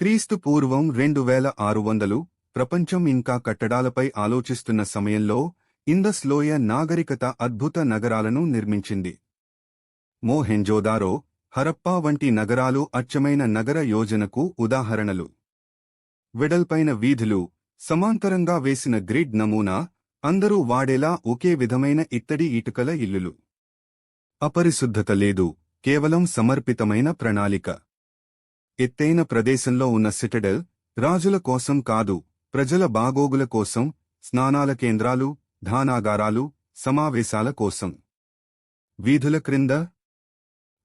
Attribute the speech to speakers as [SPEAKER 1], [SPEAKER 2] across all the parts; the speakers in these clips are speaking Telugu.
[SPEAKER 1] క్రీస్తు పూర్వం రెండు వేల ఆరు వందలు ప్రపంచం ఇంకా కట్టడాలపై ఆలోచిస్తున్న సమయంలో ఇందస్ లోయ నాగరికత అద్భుత నగరాలను నిర్మించింది. మోహెంజోదారో హరప్పా వంటి నగరాలు అచ్చమైన నగర యోజనకు ఉదాహరణలు. వెడల్పైన వీధులు సమాంతరంగా వేసిన గ్రిడ్ నమూనా అందరూ వాడేలా ఒకే విధమైన ఇత్తడి ఇటుకల ఇల్లులు. అపరిశుద్ధత లేదు కేవలం సమర్పితమైన ప్రణాళిక. ఎత్తైన ప్రదేశంలో ఉన్న సిటడెల్ రాజుల కోసం కాదు ప్రజల బాగోగుల కోసం స్నానాల కేంద్రాలు ధానాగారాలు సమావేశాల కోసం. వీధుల క్రింద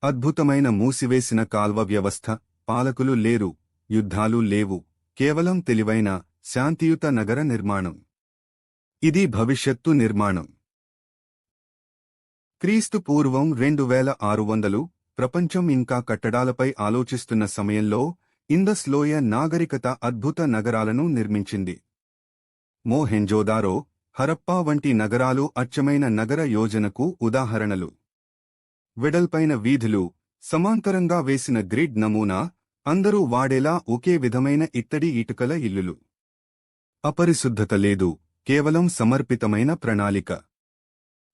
[SPEAKER 1] అద్భుతమైన మూసివేసిన కాల్వ వ్యవస్థ పాలకులు లేరు యుద్ధాలు లేవు కేవలం తెలివైన శాంతియుత నగర నిర్మాణం. ఇది భవిష్యత్తు నిర్మాణం. క్రీస్తు పూర్వం రెండు వేల ఆరు వందలు ప్రపంచం ఇంకా కట్టడాలపై ఆలోచిస్తున్న సమయంలో ఇందస్ లోయ నాగరికత అద్భుత నగరాలను నిర్మించింది. మోహెంజోదారో హరప్పా వంటి నగరాలు అచ్చమైన నగర యోజనకు ఉదాహరణలు. వెడల్పైన వీధులు సమాంతరంగా వేసిన గ్రిడ్ నమూనా అందరూ వాడేలా ఒకే విధమైన ఇత్తడి ఇటుకల ఇల్లులు. అపరిశుద్ధత లేదు కేవలం సమర్పితమైన ప్రణాళిక.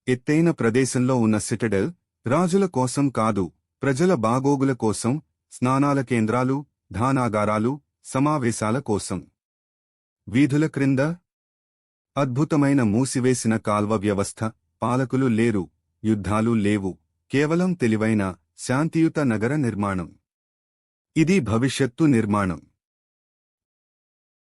[SPEAKER 1] ఎత్తైన ప్రదేశంలో ఉన్న సిటడెల్ రాజుల కోసం కాదు ప్రజల బాగోగుల కోసం స్నానాల కేంద్రాలు ధానాగారాలు సమావేశాల కోసం. వీధుల క్రింద అద్భుతమైన మూసివేసిన కాల్వ వ్యవస్థ పాలకులు లేరు యుద్ధాలు లేవు కేవలం తెలివైన శాంతియుత నగర నిర్మాణం. ఇది భవిష్యత్తు నిర్మాణం.